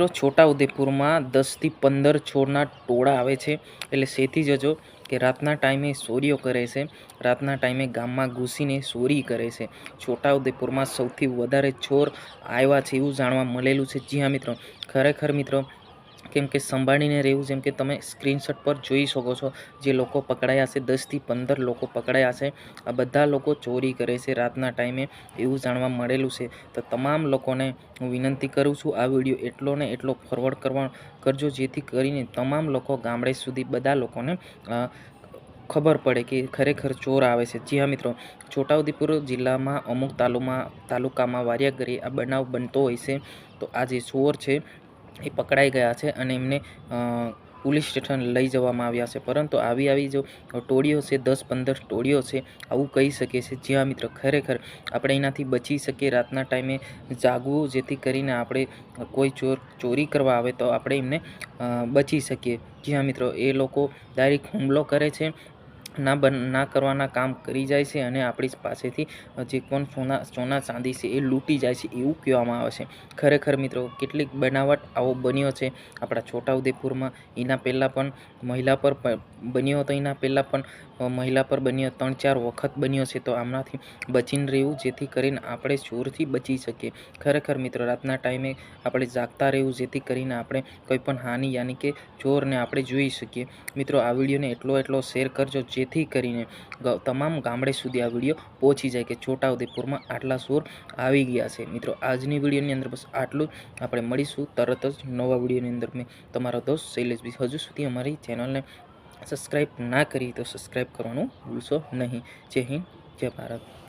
મિત્રો, છોટાઉદેપુરમાં દસથી પંદર છોડના ટોળા આવે છે. એટલે સેથી જજો કે રાતના ટાઈમે ચોરીઓ કરે છે. રાતના ટાઈમે ગામમાં ઘૂસીને ચોરી કરે છે. છોટાઉદેપુરમાં સૌથી વધારે ચોર આવ્યા છે એવું જાણવા મળેલું છે. જી હા, મિત્રો. ખરેખર, મિત્રો કેમ કે સંભાળીને રહેવું, જેમ કે તમે સ્ક્રીનશોટ પર જોઈ શકો છો, જે લોકો પકડાયા છે દસથી પંદર લોકો પકડાયા છે આ બધા લોકો ચોરી કરે છે રાતના ટાઈમે, એવું જાણવા મળેલું છે. તો તમામ લોકોને હું વિનંતી કરું છું, આ વીડિયો એટલો ને એટલો ફોરવર્ડ કરવા કરજો, જેથી કરીને તમામ લોકો ગામડે સુધી બધા લોકોને ખબર પડે કે ખરેખર ચોર આવે છે. જી હા, મિત્રો. છોટાઉદેપુર જિલ્લામાં અમુક તાલુમાં, તાલુકામાં વારિયાગરી આ બનાવ બનતો હોય છે. તો આ જે ચોર છે એ પકડાઈ ગયા છે અને એમને પોલીસ સ્ટેશન લઈ જવામાં આવ્યા છે. પરંતુ આવી આવી જો ટોળીઓ છે, દસ પંદર ટોળીઓ છે, આવું કહી શકે છે. જ્યાં મિત્ર, ખરેખર આપણે એનાથી બચી શકીએ, રાતના ટાઈમે જાગવું, જેથી કરીને આપણે કોઈ ચોર, ચોરી કરવા આવે તો આપણે એમને બચી શકીએ. જ્યાં મિત્રો, એ લોકો ડાયરેક્ટ હુમલો કરે છે ના બન, ના કરવાના કામ કરી જાય છે અને આપણી પાસેથી જે પણ સોના સોના ચાંદી છે એ લૂંટી જાય છે એવું કહેવામાં આવે છે. ખરેખર મિત્રો, કેટલીક બનાવટ આવો બન્યો છે. આપણા છોટાઉદેપુરમાં એના પહેલાં પણ મહિલા પર બન્યો હતો, એના પહેલાં પણ મહિલા પર બન્યો ત્રણ ચાર વખત બન્યો છે. તો આમનાથી બચીને રહેવું, જેથી કરીને આપણે ચોરથી બચી શકીએ. ખરેખર મિત્રો, રાતના ટાઈમે આપણે જાગતા રહેવું, જેથી કરીને આપણે કોઈ પણ હાનિ યાની કે ચોરને આપણે જોઈ શકીએ. મિત્રો, આ વિડીયોને એટલો એટલો શેર કરજો જેથી કરીને તમામ ગામડે સુધી આ વીડિયો પહોંચી જાય કે છોટાઉદેપુરમાં આટલા ચોર આવી ગયા છે. મિત્રો, આજની વિડીયોની અંદર બસ આટલું જ. આપણે મળીશું તરત જ નવા વિડીયોની અંદર મેં તમારો દોસ્ત શૈલેષભાઈ હજુ સુધી અમારી ચેનલને સબસ્ક્રાઈબ ના કરી તો સબસ્ક્રાઈબ કરવાનું ભૂલશો નહીં. જય હિન્દ, જય ભારત.